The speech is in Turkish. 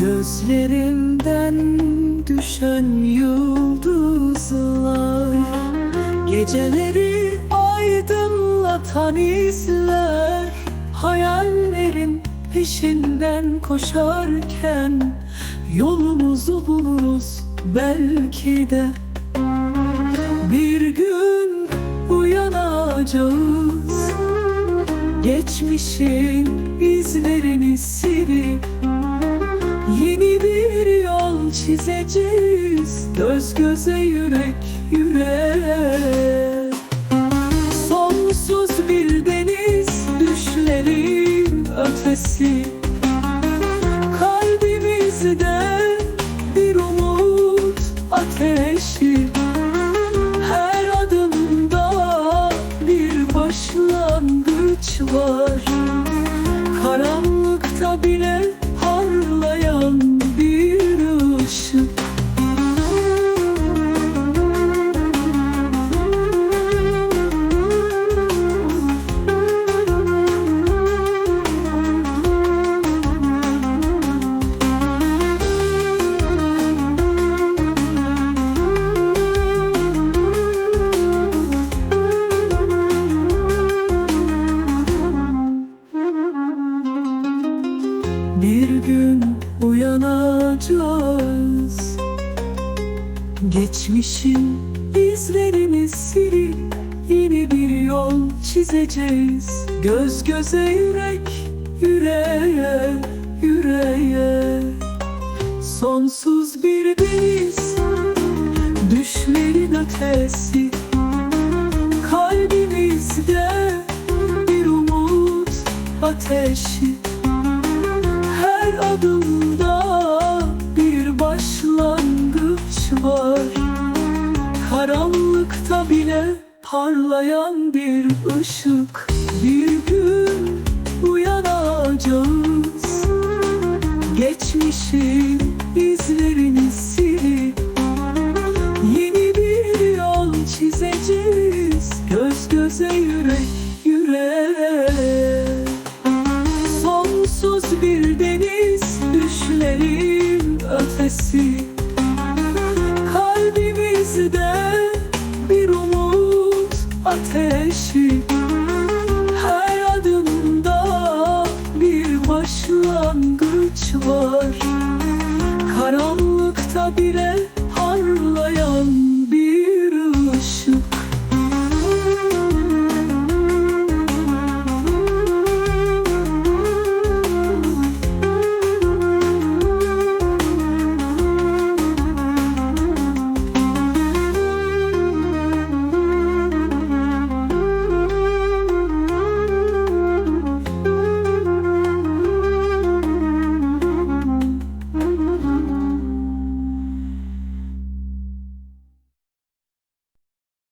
Gözlerimden düşen yıldızlar Geceleri aydınlatan izler Hayallerin peşinden koşarken Yolumuzu buluruz belki de. Bir gün uyanacağız Geçmişin izlerini silip Yeni bir yol çizeceğiz. Göz göze yürek yüreğe Sonsuz bir deniz düşlerin ötesi. Kalbimizde bir umut ateşi. Her adımda bir başlangıç var. Karanlıkta bile Bir gün uyanacağız. Geçmişin izlerini silip Yeni bir yol çizeceğiz. Göz göze yürek yüreğe yüreğe. Sonsuz bir deniz Düşlerin ötesi. Kalbimizde bir umut ateşi her adımda bir başlangıç var. Karanlıkta bile parlayan bir ışık. Bir gün uyanacağız. Geçmişin izlerini silip Yeni bir yol çizeceğiz. Göz göze yürek yüreğe. Sonsuz bir deniz ötesi Kalbimizde bir umut ateşi. Her adımda bir başlangıç var. Karanlıkta bile